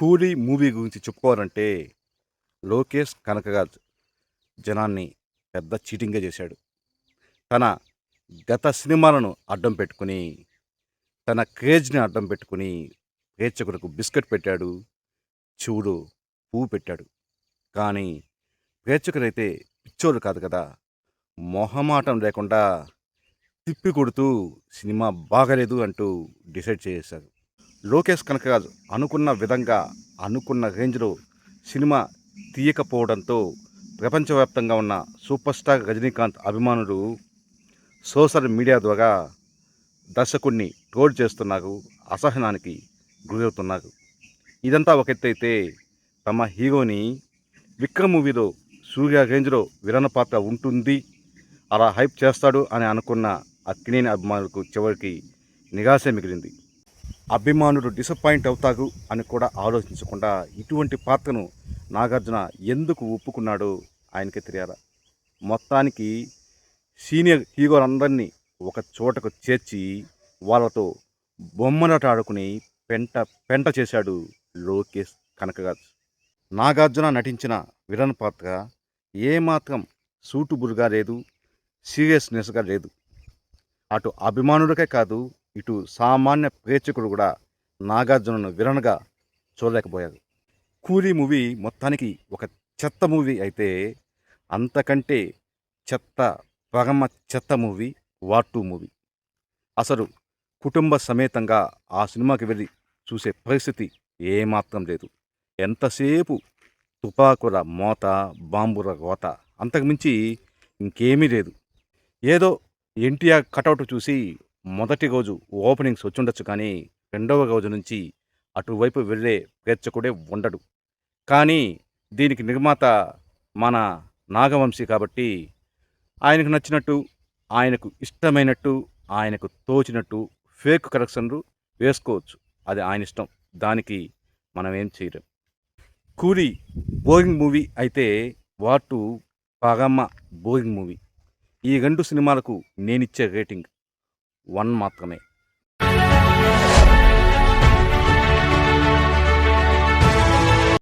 కూలీ మూవీ గురించి చెప్పుకోవాలంటే లోకేష్ కనకరాజ్ జనాన్ని పెద్ద చీటింగ్గా చేశాడు. తన గత సినిమాలను అడ్డం పెట్టుకుని తన క్రేజ్ని అడ్డం పెట్టుకుని ప్రేక్షకులకు బిస్కెట్ పెట్టాడు చెవుడు పువ్వు పెట్టాడు. కానీ ప్రేక్షకులైతే పిచ్చోళ్ళు కాదు కదా మొహమాటం లేకుండా తిప్పి కొడుతూ సినిమా బాగలేదు అంటూ డిసైడ్ చేశారు. లోకేష్ కనకరాజ్ అనుకున్న విధంగా అనుకున్న రేంజ్లో సినిమా తీయకపోవడంతో ప్రపంచవ్యాప్తంగా ఉన్న సూపర్ స్టార్ రజనీకాంత్ అభిమానులు సోషల్ మీడియా ద్వారా దర్శకుడిని ట్రోల్ చేస్తున్నారు అసహనానికి గురవుతున్నారు. ఇదంతా ఒక ఎత్తు అయితే తమ హీరోని విక్రమ్ మూవీలో సూర్య రేంజ్లో విరణ పాత్ర ఉంటుంది అలా హైప్ చేస్తాడు అని అనుకున్న అక్కినేని అభిమానులకు చివరికి నిరాశ మిగిలింది. అభిమానులు డిసప్పాయింట్ అవుతారు అని కూడా ఆలోచించకుండా ఇటువంటి పాత్రను నాగార్జున ఎందుకు ఒప్పుకున్నాడు ఆయనకి తెలియాల? మొత్తానికి సీనియర్ హీరోలందరినీ ఒక చోటకు చేర్చి వాళ్ళతో బొమ్మలాట ఆడుకుని పెంట పెంట చేశాడు లోకేష్ కనకరాజ్. నాగార్జున నటించిన విలన్ పాత్ర ఏమాత్రం సూటుబుల్గా లేదు సీరియస్నెస్గా లేదు. అటు అభిమానులకే కాదు ఇటు సామాన్య ప్రేక్షకుడు కూడా నాగార్జునను విరణగా చూడలేకపోయారు కూలీ మూవీ మొత్తానికి ఒక చెత్త మూవీ అయితే అంతకంటే చెత్త పరమ చెత్త మూవీ వార్ టూ మూవీ. అసలు కుటుంబ సమేతంగా ఆ సినిమాకి వెళ్ళి చూసే పరిస్థితి ఏమాత్రం లేదు. ఎంతసేపు తుపాకుల మోత బాంబుల కోత అంతకుమించి ఇంకేమీ లేదు. ఏదో ఎన్టీఆర్ కటౌట్ చూసి మొదటి రోజు ఓపెనింగ్స్ వచ్చుండొచ్చు కానీ రెండవ రోజు నుంచి అటువైపు వెళ్ళే ప్రేక్షకుడే ఉండడు. కానీ దీనికి నిర్మాత మన నాగవంశీ కాబట్టి ఆయనకు నచ్చినట్టు ఆయనకు ఇష్టమైనట్టు ఆయనకు తోచినట్టు ఫేక్ కరెక్షన్లు వేసుకోవచ్చు. అది ఆయన ఇష్టం. దానికి మనం ఏం చేయలేం. కూలీ బోరింగ్ మూవీ అయితే వాటు పగమ్మ బోరింగ్ మూవీ. ఈ రెండు సినిమాలకు నేనిచ్చే రేటింగ్. వన్ మాత్రమే.